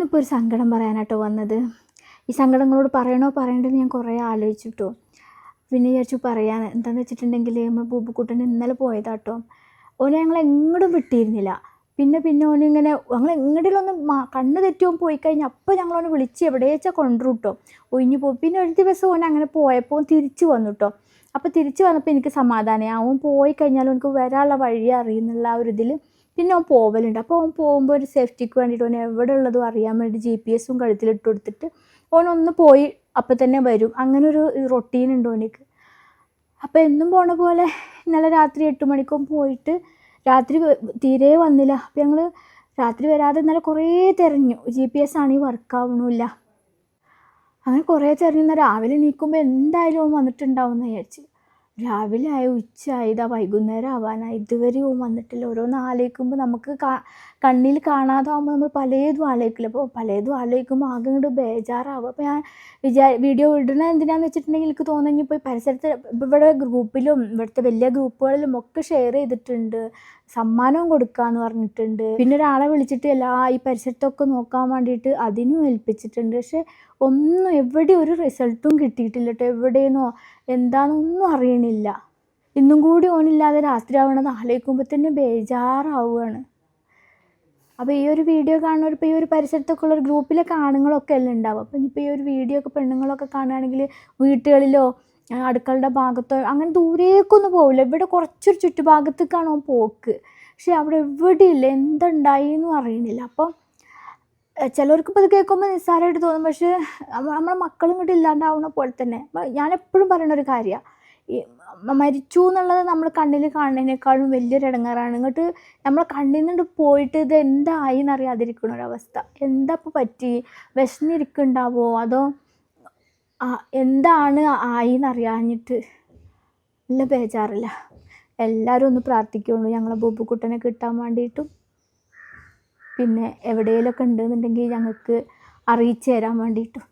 ഇന്നിപ്പോൾ ഒരു സങ്കടം പറയാനാട്ടോ വന്നത്. ഈ സങ്കടങ്ങളോട് പറയണോ പറയണ്ടെന്ന് ഞാൻ കുറേ ആലോചിച്ചിട്ടോ. പിന്നെ വിചാരിച്ചു പറയാൻ. എന്താണെന്ന് വെച്ചിട്ടുണ്ടെങ്കിൽ നമ്മൾ ബൂബുക്കുട്ടൻ ഇന്നലെ പോയതാട്ടോ. ഓനെ ഞങ്ങൾ എങ്ങോട്ടും വിട്ടിരുന്നില്ല. പിന്നെ പിന്നെ ഓനിങ്ങനെ ഞങ്ങൾ എങ്ങോട്ടിലൊന്ന് കണ്ണ് തെറ്റുമ്പോൾ പോയി കഴിഞ്ഞാൽ അപ്പോൾ ഞങ്ങളോനെ വിളിച്ച് എവിടെയെച്ചാൽ കൊണ്ടുവിട്ടോ ഒഴിഞ്ഞു പോകും പിന്നെ ഒരു ദിവസം ഓൻ അങ്ങനെ പോയപ്പോൾ തിരിച്ചു വന്നു കേട്ടോ അപ്പോൾ തിരിച്ചു വന്നപ്പോൾ എനിക്ക് സമാധാനമായി അവൻ പോയി കഴിഞ്ഞാൽ എനിക്ക് വരാനുള്ള വഴി അറിയുന്നുള്ള ആ ഒരു ഇതിൽ പിന്നെ അവൻ പോവലുണ്ട്. അപ്പോൾ അവൻ പോകുമ്പോൾ ഒരു സേഫ്റ്റിക്ക് വേണ്ടിയിട്ട് അവൻ എവിടെ ഉള്ളതും അറിയാൻ വേണ്ടി ജി പി എസും കഴുത്തിലിട്ട് കൊടുത്തിട്ട് ഓനൊന്ന് പോയി അപ്പം തന്നെ വരും. അങ്ങനെ ഒരു റൊട്ടീൻ ഉണ്ട് ഓനിക്ക്. അപ്പോൾ എന്നും പോണ പോലെ ഇന്നലെ രാത്രി എട്ട് മണിക്കും പോയിട്ട് രാത്രി തീരെ വന്നില്ല. അപ്പോൾ ഞങ്ങൾ രാത്രി വരാതെ ഇന്നലെ കുറേ തിരഞ്ഞു. ജി പി എസ് ആണെങ്കിൽ വർക്കാവണമില്ല അങ്ങനെ കുറേ തിരഞ്ഞു. രാവിലെ നീക്കുമ്പോൾ എന്തായാലും വന്നിട്ടുണ്ടാവും എന്ന് വിചാരിച്ച്. രാവിലെ ആയ ഉച്ചയായി ഇതാ വൈകുന്നേരം ആവാനായി. ഇതുവരെ വന്നിട്ടില്ല. ഓരോന്ന് ആലോചിക്കുമ്പോൾ നമുക്ക് കണ്ണിൽ കാണാതാവുമ്പോൾ നമ്മൾ പലതും ആലോചിക്കില്ല. അപ്പോൾ പലതും ആലോചിക്കുമ്പോൾ ആകെ ഇങ്ങോട്ട് ബേജാറാവും. അപ്പോൾ ഞാൻ വിചാ വീഡിയോ ഇടുന്ന എന്തിനാന്ന് വെച്ചിട്ടുണ്ടെങ്കിൽ എനിക്ക് തോന്നുന്നു ഈ പരിസരത്ത് ഇവിടെ ഗ്രൂപ്പിലും ഇവിടുത്തെ വലിയ ഗ്രൂപ്പുകളിലും ഒക്കെ ഷെയർ ചെയ്തിട്ടുണ്ട്. സമ്മാനവും കൊടുക്കാന്ന് പറഞ്ഞിട്ടുണ്ട്. പിന്നെ ഒരാളെ വിളിച്ചിട്ട് എല്ലാ ഈ പരിസരത്തൊക്കെ നോക്കാൻ വേണ്ടിയിട്ട് അതിനും ഏൽപ്പിച്ചിട്ടുണ്ട്. പക്ഷെ ഒന്നും എവിടെ ഒരു റിസൾട്ടും കിട്ടിയിട്ടില്ല കേട്ടോ എവിടെയെന്നോ എന്താണെന്നൊന്നും അറിയണില്ല. ഇന്നും കൂടി ഓണില്ലാതെ രാത്രി ആവണത് ആലോചിക്കുമ്പോൾ തന്നെ ബേജാറാവുകയാണ് അപ്പോൾ ഈ ഒരു വീഡിയോ കാണുന്നവർ ഇപ്പോൾ ഈ ഒരു പരിസരത്തൊക്കെ ഉള്ള ഒരു ഗ്രൂപ്പിലൊക്കെ ആണുങ്ങളൊക്കെ അല്ലേ ഉണ്ടാവും അപ്പം ഇപ്പോൾ ഈ ഒരു വീഡിയോ ഒക്കെ പെണ്ണുങ്ങളൊക്കെ കാണുകയാണെങ്കിൽ വീട്ടുകളിലോ അടുക്കളുടെ ഭാഗത്തോ അങ്ങനെ ദൂരേക്കൊന്നും പോവില്ല. ഇവിടെ കുറച്ചൊരു ചുറ്റുഭാഗത്തേക്കാണ് പോക്ക്. പക്ഷേ അവിടെ എവിടെയില്ല? എന്തുണ്ടായി എന്നും അറിയുന്നില്ല അപ്പം എഹ് ചിലവർക്ക് ഇപ്പോൾ ഇത് കേൾക്കുമ്പോൾ നിസ്സാരമായിട്ട് തോന്നും. പക്ഷേ നമ്മ- നമ്മളെ മക്കളും ഇങ്ങോട്ട് ഇല്ലാണ്ടാവുന്ന പോലെ തന്നെ. ഞാൻ എപ്പോഴും പറയുന്ന ഒരു കാര്യമാണ് ഈ മരിച്ചു എന്നുള്ളത് നമ്മൾ കണ്ണിൽ കാണുന്നതിനേക്കാളും വലിയൊരു ഇടങ്ങാറാണ്. ഇങ്ങോട്ട് നമ്മൾ കണ്ണിൽ നിന്ന് പോയിട്ട് ഇത് എന്തായി എന്നറിയാതിരിക്കുന്ന ഒരവസ്ഥ എന്താ ഇപ്പോൾ പറ്റി? വിശന്നിരിക്കുന്നുണ്ടാവോ? അതോ എന്താണ് ആയി എന്നറിയാഞ്ഞിട്ട്? നല്ല ബേജാറില്ല. എല്ലാവരും ഒന്ന് പ്രാർത്ഥിക്കുള്ളൂ. ഞങ്ങളെ ബോബുക്കുട്ടനെ കിട്ടാൻ വേണ്ടിയിട്ടും പിന്നെ എവിടെയെങ്കിലുമൊക്കെ ഉണ്ടെന്നുണ്ടെങ്കിൽ ഞങ്ങൾക്ക് അറിയിച്ചു തരാൻ വേണ്ടിയിട്ടും.